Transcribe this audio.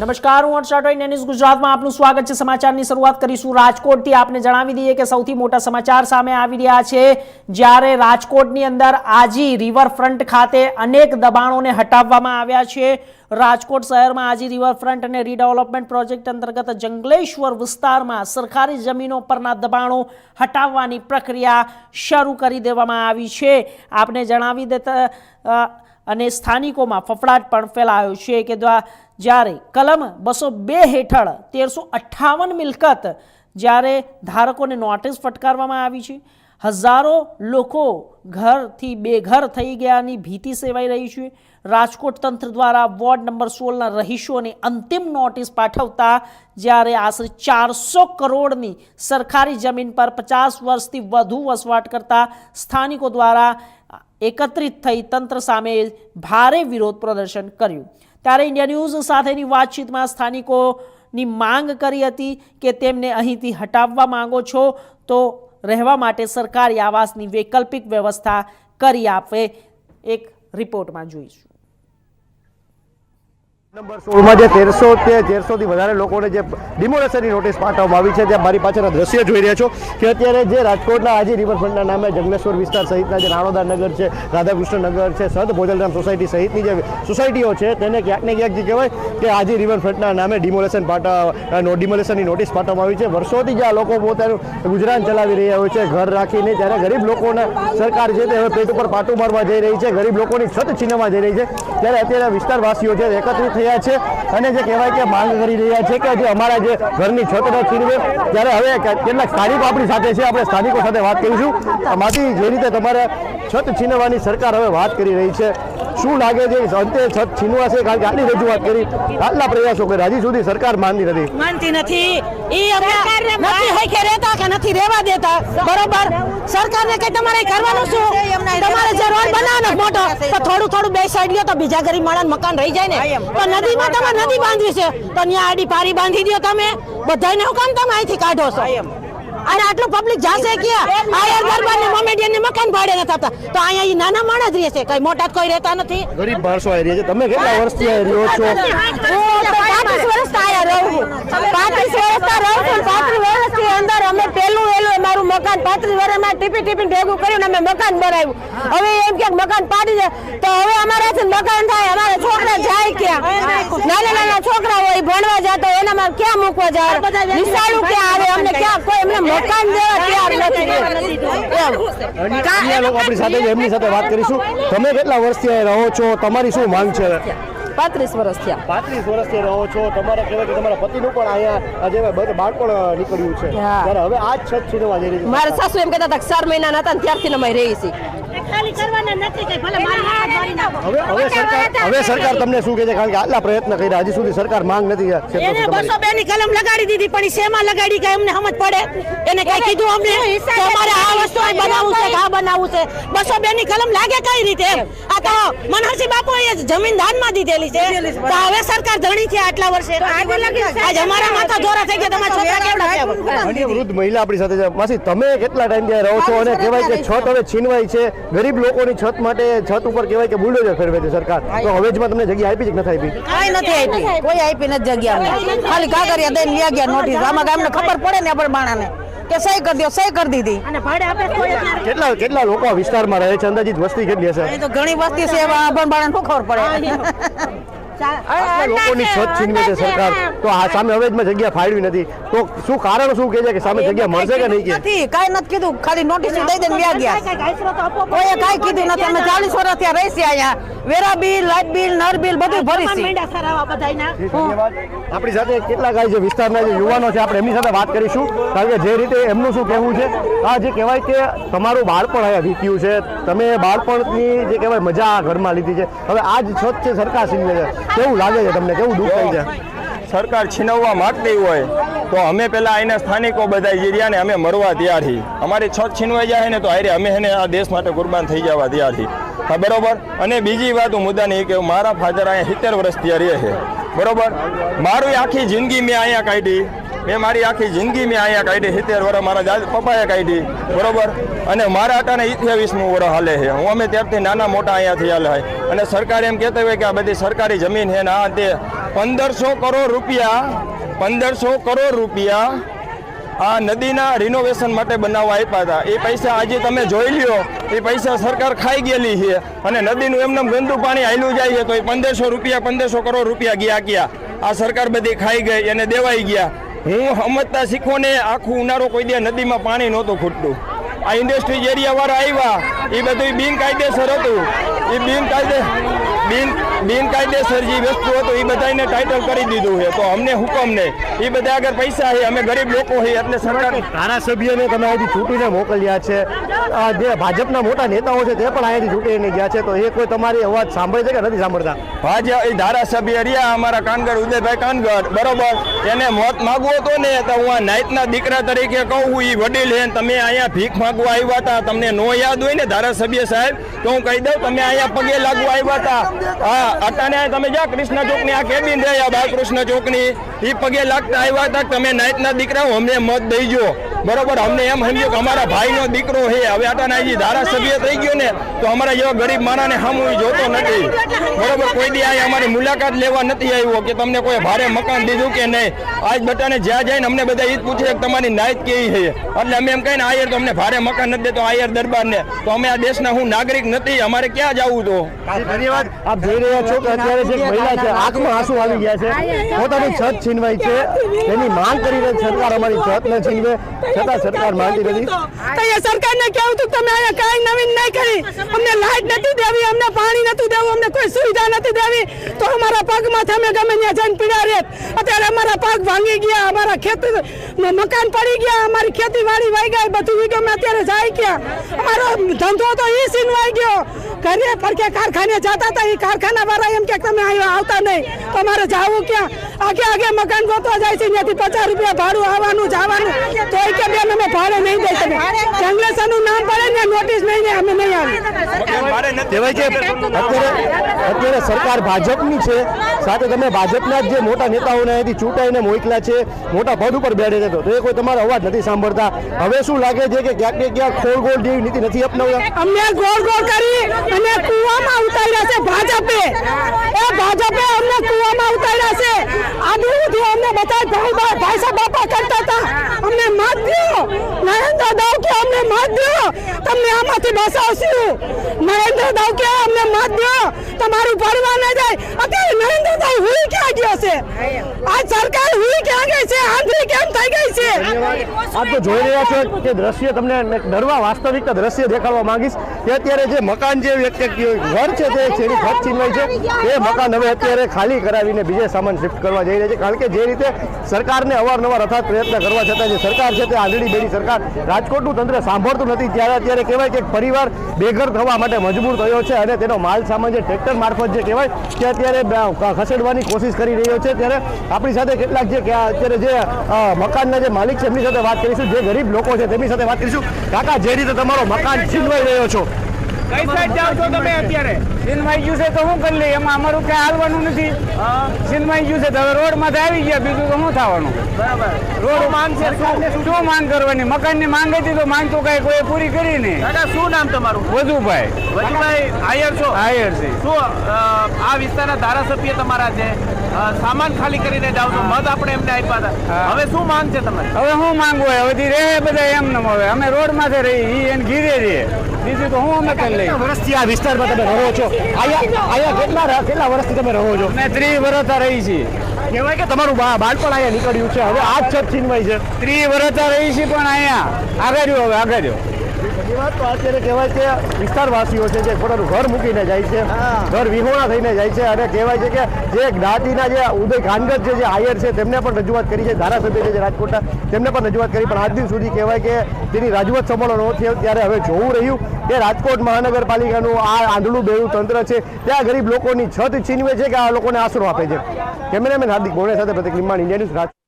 નમસ્કાર, હું હર્ષ રાઠોડ ન્યૂઝ ગુજરાતમાં આપનું સ્વાગત છે. સમાચારની શરૂઆત કરીશું રાજકોટથી. આપને જણાવી દઈએ કે સૌથી મોટા સમાચાર સામે આવી રહ્યા છે. જ્યારે રાજકોટની અંદર આજી રિવરફ્રન્ટ ખાતે અનેક દબાણોને હટાવવામાં આવ્યા છે. રાજકોટ શહેરમાં આજી રિવરફ્રન્ટ અને રીડેવલપમેન્ટ પ્રોજેક્ટ અંતર્ગત જંગલેશ્વર વિસ્તારમાં સરકારી જમીનો પરના દબાણો હટાવવાની પ્રક્રિયા શરૂ કરી દેવામાં આવી છે. આપને જણાવી દેતા અને સ્થાનિકોમાં ફફડાટ પણ ફેલાયો છે કે દ્વા- જ્યારે કલમ બસો બે હેઠળ તેરસો અઠ્ઠાવન મિલકત જ્યારે ધારકોને નોટિસ ફટકારવામાં આવી છે, હજારો લોકો ઘરથી બેઘર થઈ ગયાની ભીતિ સેવાઈ રહી છે. રાજકોટ તંત્ર દ્વારા વોર્ડ નંબર સોળના રહીશોને અંતિમ નોટિસ પાઠવતા જ્યારે આશરે ચારસો કરોડની સરકારી જમીન પર પચાસ વર્ષથી વધુ વસવાટ કરતા સ્થાનિકો દ્વારા એકત્રિત થઈ તંત્ર સામે ભારે વિરોધ પ્રદર્શન કર્યું. ત્યારે ઇન્ડિયા ન્યૂઝ સાથેની વાતચીતમાં સ્થાનિકોની માંગ કરી હતી કે તેમને અહીંથી હટાવવા માંગો છો તો રહેવા માટે સરકારી આવાસની વૈકલ્પિક વ્યવસ્થા કરી આપે. એક રિપોર્ટમાં જોઈશું. સોળમાં જે તેરસો તેરસોથી વધારે લોકોને જે ડિમોલેશનની નોટિસ પાઠવવામાં આવી છે, ત્યાં મારી પાછળના દ્રશ્ય જોઈ રહ્યા છો કે અત્યારે જે રાજકોટના આજી રિવરફ્રન્ટના નામે જંગલેશ્વર વિસ્તાર સહિતના જે નાણોદાર નગર છે, રાધાકૃષ્ણ નગર છે, સંત ભોજલરામ સોસાયટી સહિતની જે સોસાયટીઓ છે, તેને ક્યાંક ને ક્યાંક જે કહેવાય કે આજે રિવરફ્રન્ટના નામે ડિમોલેશન પાઠવ ડિમોલેશનની નોટિસ પાઠવવામાં આવી છે. વર્ષોથી જે આ લોકો પોતાનું ગુજરાન ચલાવી રહ્યા હોય છે, ઘર રાખીને ત્યારે ગરીબ લોકોને સરકાર છે તે હવે પેટ ઉપર પાટું મારવા જઈ રહી છે, ગરીબ લોકોની છત છીનવા જઈ રહી છે, ત્યારે અત્યારે વિસ્તારવાસીઓ છે એકત્રિત થયા છે અને જે કહેવાય કે માંગ કરી રહ્યા છે કે જે અમારા જે ઘરની છત છીનવે ત્યારે હવે કેટલાક સ્થાનિકો આપણી સાથે છે આપણે સ્થાનિકો સાથે વાત કરીશું. આમાંથી જે રીતે તમારે છત છીનવવાની સરકાર હવે વાત કરી રહી છે. શું લાગે છે અંતે છત છીનવાશે? કારણ કે આટલી રજૂઆત કરી. આટલા પ્રયાસો કરે હજી સુધી સરકાર માનતી નથી. માનતી નથી. નથી રહેવા દેતા. બરોબર? સરકારને કઈ તમારે કરવાનું શું? તમારે જે રોડ બનાવવાનો મોટો તો થોડું થોડું બે સાઈડ લ્યો તો બીજા ગરીબ માણસ મકાન રહી જાય ને. તો નદીમાં તમારે નદી બાંધવી છે. તો ત્યાં આડી પારી બાંધી દો તમે. બધાને હું કામ તમે અહીંથી કાઢો છો? અને આટલું પબ્લિક જાશે ક્યાં? આયર દરબાર ને મોમેડિયન ને મકાન ભાડે નથી આપતા. તો અહીંયા ઈ નાના માણસ રહે છે. કઈ મોટા કોઈ રહેતા નથી. ગરીબ માણસો આવી રહ્યા છે. તમે કેટલા વર્ષથી અહીં રહ્યો છો? પાંત્રીસ વર્ષ આયા રહું છું. 35 વર્ષથી રહું છું 35 વર્ષથી અંદર અમે પેલું વેલું અમારું મકાન 35 વર્ષમાં ટીપી ટીપી ભેગું કર્યું ને અમે મકાન બનાવ્યું. હવે એમ કે મકાન પાડી દે. તો હવે અમારાથી મકાન થાય અમારા છોકરા જાય ક્યાં નાના નાના છોકરા હોય જતા એનામાં ક્યાં મૂકવા જાય નિશાળું ક્યાં આવે? અમને ક્યાં કોઈ એમને મકાન દેવા તૈયાર નથી લોકો આપણી સાથે એમની સાથે વાત કરીશું. તમે કેટલા વર્ષથી અહીં રહો છો? તમારી શું માંગ છે? પાંત્રીસ વર્ષ થયા. પાંત્રીસ વર્ષથી રહો છો. તમારે કહેવાય કે તમારા પતિનું પણ અહીંયા આજે બધે બાળપણ નીકળ્યું છે. ત્યારે હવે આ જ છત છીનવા જઈ રહી છે. મારા સાસુ એમ કહેતા હતા ચાર મહિના હતા ત્યારથી અમે રહી છીએ. ખાલી કરવાના નથી કે ભલે મારી હાથ મારી નાખો. હવે હવે સરકાર હવે સરકાર તમને શું કહે છે? કારણ કે આટલા પ્રયત્ન કર્યા હજી સુધી સરકાર માંગ નથી એને બસો બે ની કલમ લગાડી દીધી પણ શેમાં લગાડી કે અમને સમજ પડે? એને કઈ કીધું અમને કે અમારે આ વસ્તુ આ બનાવવું છે આ બનાવવું છે. બસો બે ની કલમ લાગે કઈ રીતે આ તો મનહરસિંહ બાપુ એ જમીન દાનમાં દીધેલી છે. તો હવે સરકાર ધણી છે આટલા વર્ષે. આજ અમારા માથા જોરા થઈ ગયા તમારા છોકરા કેવડા છે વૃદ્ધ મહિલા આપણી સાથે છે? માસી તમે કેટલા ટાઈમ ત્યાં રહો છો અને કહેવાય કે છત હવે છીનવાય છે ગરીબ લોકોની છત માટે છત ઉપર કહેવાય કે બુલડોઝર ફેરવે છે સરકાર. તો હવેજમાં તમને જગ્યા આપી છે કે નથી આપી? કઈ નથી આપી. કોઈ આપી. નથી જગ્યા અમને. ખાલી કાગરિયા દઈને વ્યા ગયા નોટિસ. આમાં ગામને ખબર પડે ને આપણે માણાને કે સહી કરી દો સહી કરી દીધી. અને ભાડે આપે કેટલા કેટલા લોકો વિસ્તારમાં રહે છે? અંદાજિત વસ્તી કેટલી હશે? તો ઘણી વસ્તી છે અભણ ખબર પડે? આટલા લોકોની છત છીનવે છે સરકાર. તો આ સામે હવે જગ્યા ફાળવી નથી. તો શું કારણ શું કહે છે કે સામે જગ્યા મળશે કે નહીં કે? નથી કાંઈ નથી કીધું. ખાલી નોટિસ દઈ દઈને ગયા. તો આપવો કોઈએ કાંઈ કીધું નથી. અમે ચાલીસ વર્ષ ત્યાં રહી છે અહીંયા. વેરા બિલ લાઇટ બિલ નર બિલ બધું ભરી ધન્યવાદ. આપણી સાથે કેટલાક આ જે વિસ્તારના જે યુવાનો છે આપણે એમની સાથે વાત કરીશું. કારણ કે જે રીતે એમનું શું કહેવું છે આ જે કહેવાય કે તમારું બાળપણ અહીંયા વીત્યું છે. તમે બાળપણની જે કહેવાય મજા આ ઘરમાં લીધી છે. હવે આ જ છત છે સરકાર છીનવે છે કેવું લાગે છે તમને? કેવું દુઃખ થાય છે સરકાર છીનવવા માંગતી હોય તો અમે પહેલાં અહીંના સ્થાનિકો બધા જીર્યા ને અમે મરવા તૈયાર છીએ. અમારી છત છીનવાઈ જાય ને તો હારે અમે એને આ દેશ માટે કુરબાન થઈ જવા તૈયાર છીએ. હા, બરોબર. અને બીજી વાત હું મુદ્દાની કે મારા ફાધર અહીંયા સિત્તેર વર્ષ ત્યાં રહે છે. બરોબર? મારી આખી જિંદગી મેં અહીંયા કાઢી. મેં મારી આખી જિંદગી મેં અહીંયા કાઢી, સિત્તેર વર્ષ મારા દાદા, પપ્પાએ કાઢી. બરોબર? અને મારા આટાને અઠ્યાવીસમું વર્ષ હાલે છે. હું અમે ત્યારથી નાના મોટા અહીંયાથી હાલે હોય. અને સરકાર એમ કહેતા હોય કે આ બધી સરકારી જમીન છે ને આ તે પંદરસો કરોડ રૂપિયા, પંદરસો કરોડ રૂપિયા આ નદીના રિનોવેશન માટે બનાવવા આપ્યા હતા. એ પૈસા આજે તમે જોઈ લ્યો. એ પૈસા સરકાર ખાઈ ગયેલી છે. અને નદીનું એમને ગંદુ પાણી હાલ્યું જાય છે. તો એ પંદરસો રૂપિયા, પંદરસો કરોડ રૂપિયા ગયા ગયા આ સરકાર બધી ખાઈ ગઈ અને દેવાઈ ગયા. હું સમજતા શીખોને આખું ઉનાળો કોઈ દે નદીમાં પાણી નહોતું ખૂટતું. આ ઇન્ડસ્ટ્રીઝ એરિયાવાળા આવ્યા એ બધું બિનકાયદેસર હતું. એ બિનકાયદે બિન બિનકાયદેસર જે વસ્તુ હતો એ બધાને ટાઇટલ કરી દીધું છે. તો અમને હુકમ નહીં એ બધા આગળ પૈસા છે અમે ગરીબ લોકો છે એટલે સરકાર ધારાસભ્યોને તમે અહીંથી ચૂંટીને મોકલ્યા છે. આ જે ભાજપના મોટા નેતાઓ છે તે પણ અહીંયાથી ચૂંટીને ગયા છે. તો એ કોઈ તમારી અવાજ સાંભળે છે કે નથી સાંભળતા? ભાજપ એ ધારાસભ્ય રહ્યા અમારા કાનગર ઉદયભાઈ કાનગર બરોબર? એને મોત માગવો હતો ને તો હું આ નાઇટના દીકરા તરીકે કહું એ વડીલ હે તમે અહીંયા ભીખ માગવા આવ્યા હતા. તમને નો યાદ હોય ને ધારાસભ્ય સાહેબ તો હું કહી દઉં તમે અહીંયા પગે લાગવા આવ્યા હતા. હા, અટાણે તમે જ્યાં કૃષ્ણ ચોકની આ કેબિન રહ્યા બાલકૃષ્ણ ચોકની એ પગે લાગતા આવ્યા હતા તમે નાઈટના દીકરા અમને મત દઈજો. બરોબર અમને એમ સમજ્યો કે અમારા ભાઈનો દીકરો છે હવે જે ધારાસભ્ય થઈ ગયો ને તો અમારા જેવા ગરીબ માણાને સામું જોતો નથી. બરોબર કોઈ દી આ અમારી મુલાકાત લેવા નથી આવ્યો કે તમને કોઈ ભારે મકાન દીધું કે નહીં. આજ બધાને જ્યાં જઈને અમને બધા એ જ પૂછે કે તમારી નાયત કેવી છે? એટલે અમે એમ કહીને આયર તો અમને ભારે મકાન નથી દેતો આયર દરબારને. તો અમે આ દેશના હું નાગરિક નથી અમારે ક્યાં જવું તો? ધન્યવાદ આપ જોઈ રહ્યા છો કે અત્યારે જે મહિલા છે આંખમાં આંસુ આવી ગયા છે. પોતાની છત છીનવાઈ છે. તેની માંગ કરી રહી છે સરકાર અમારી છત ન છીનવે. છતાં સરકાર માનતી નથી. અહીંયા એ સરકારને કેવું હતું કે તમે અહીંયા કાંઈ નવીન નહીં કરી. અમને લાઈટ નથી દેવી અમને પાણી નથી દેવું અમને કોઈ સુવિધા નથી દેવી. તો અમારા પગમાંથી અમે ગમે ત્યાં જઈને પીડા રેત. અત્યારે અમારા પગ ભાંગી ગયા અમારા ખેત મકાન પડી ગયા અમારી ખેતી વાડી વાઈ ગઈ બધું વીઘો અત્યારે જાય ગયા અમારો ધંધો તો ઈ સીનવાઈ ગયો. ઘરે ફરકે કારખાને જતા હતા એ કારખાના વાળા એમ કે તમે અહીંયા આવતા નહીં. તમારે જવું જાવું ક્યાં? આગે આગે મકાન ગોતવા જાય છે ત્યાંથી પચાસ રૂપિયા ભાડું આવવાનું જવાનું. તો એ કે બેન અમે ભાડે નહીં દઈ તમે જંગલેસરનું નામ પડે ને નોટિસ નહીં ને અમે નહીં આવે કહેવાય છે અત્યારે અત્યારે સરકાર ભાજપની છે. સાથે તમે ભાજપના જે મોટા નેતાઓને અહીંથી ચૂંટાઈને મોકલ્યા છે, મોટા પદ ઉપર બેઠે છે તો એ કોઈ તમારો અવાજ નથી સાંભળતા. હવે શું લાગે છે કે ક્યાંક ને ક્યાંક ખોળ ગોળ જેવી નીતિ નથી અપનાવતા અમને ગોળ ગોળ કરી અને કુવામાં ઉતાર્યા છે ભાજપે. એ ભાજપે અમને કુવામાં ઉતાર્યા છે. આટલું બધું અમને બધા ભાઈ ભાઈ સાહેબ, બાપા કરતા હતા. અમને મત નરેન્દ્ર મત દો. તમને આમાંથી બસાવશું. નરેન્દ્ર દાવ કે અમને મત દો. તમારું પડવા ન જાય. અત્યારે નરેન્દ્ર દાવ હુઈ ક્યાં ગયો છે? આ સરકાર હુઈ ક્યાં ગઈ છે આંધળી કેમ થઈ ગઈ છે આપ તો જોઈ રહ્યા છો કે દ્રશ્ય તમને ડરવા વાસ્તવિકતા દ્રશ્ય દેખાડવા માંગીશ કે અત્યારે જે મકાન જે વ્યક્તિ ઘર છે તે છે એની છીનવાઈ છે. એ મકાન હવે અત્યારે ખાલી કરાવીને બીજે સામાન શિફ્ટ કરવા જઈ રહ્યા છે. કારણ કે જે રીતે સરકારને અવારનવાર અથાત પ્રયત્ન કરવા છતાં જે સરકાર છે તે આંધળી બેડી સરકાર રાજકોટનું તંત્ર સાંભળતું નથી. ત્યારે અત્યારે કહેવાય કે પરિવાર બેઘર થવા માટે મજબૂર થયો છે અને તેનો માલ સામાન જે ટ્રેક્ટર મારફત જે કહેવાય કે અત્યારે ખસેડવાની કોશિશ કરી રહ્યો છે. ત્યારે આપણી સાથે કેટલાક જે અત્યારે જે મકાનના જે માલિક છે એમની સાથે વાત કરીશું. જે ગરીબ લોકો છે તેમની સાથે વાત કરીશું. કાકા જે રીતે તમારો મકાન છીનવાઈ રહ્યો છો. કઈ સાઈડ જાઓ છો તમે અત્યારે? સિનમાઈ ગયું છે તો શું કરી લઈએ? એમાં અમારું કઈ હાલવાનું નથી. સિનમાઈ ગયું છે તો હવે રોડમાંથી આવી ગયા. બીજું તો શું થવાનું? બરાબર. રોડ માંગ છે? શું માંગ કરવાની? મકાનની માંગ હતી તો માંગ તો કઈ કોઈ પૂરી કરી નહીં. શું નામ તમારું? વધુભાઈ. વધુભાઈ આયર છો? હાયર છે. શું આ વિસ્તારના ધારાસભ્ય તમારા છે? સામાન ખાલી કરીને જાવ છો મત આપણે એમને આપ્યા હતા. હવે શું માંગ છે તમે હવે શું માંગવું હોય? હવે રહે બધા એમ નમ હવે અમે રોડમાં રહી ઈ એને ઘીરે રહીએ બીજું તો હું અમે કરી લઈએ કેટલા વર્ષથી આ વિસ્તારમાં તમે રહો છો? અહીંયા અહીંયા કેટલા કેટલા વર્ષથી તમે રહો છો? મેં ત્રીસ વર્ષ રહી છીએ. કહેવાય કે તમારું બાળપણ અહીંયા નીકળ્યું છે. હવે આ જ છત છીનવાઈ છે. ત્રીસ વર્ષ રહી છીએ પણ અહીંયા. આગળ હવે આગળ એ વાત તો અત્યારે કહેવાય છે વિસ્તારવાસીઓ છે જે પોતાનું ઘર મૂકીને જાય છે ઘર વિહોણા થઈને જાય છે અને કહેવાય છે કે જે જ્ઞાતિના જે ઉદય ખાનગત જે આયર છે તેમને પણ રજૂઆત કરી છે. ધારાસભ્ય છે જે રાજકોટના તેમને પણ રજૂઆત કરી. પણ આજ દિન સુધી કહેવાય કે તેની રજૂઆત સંભાળો ન થયો ત્યારે હવે જોવું રહ્યું કે રાજકોટ મહાનગરપાલિકાનું આ આંધળું બેળું તંત્ર છે ત્યાં ગરીબ લોકોની છત છીનવે છે કે આ લોકોને આશરો આપે છે? કેમેરામેન હાર્દિક બોણે સાથે પ્રતિક લીંબાણ ઇન્ડિયા ન્યૂઝ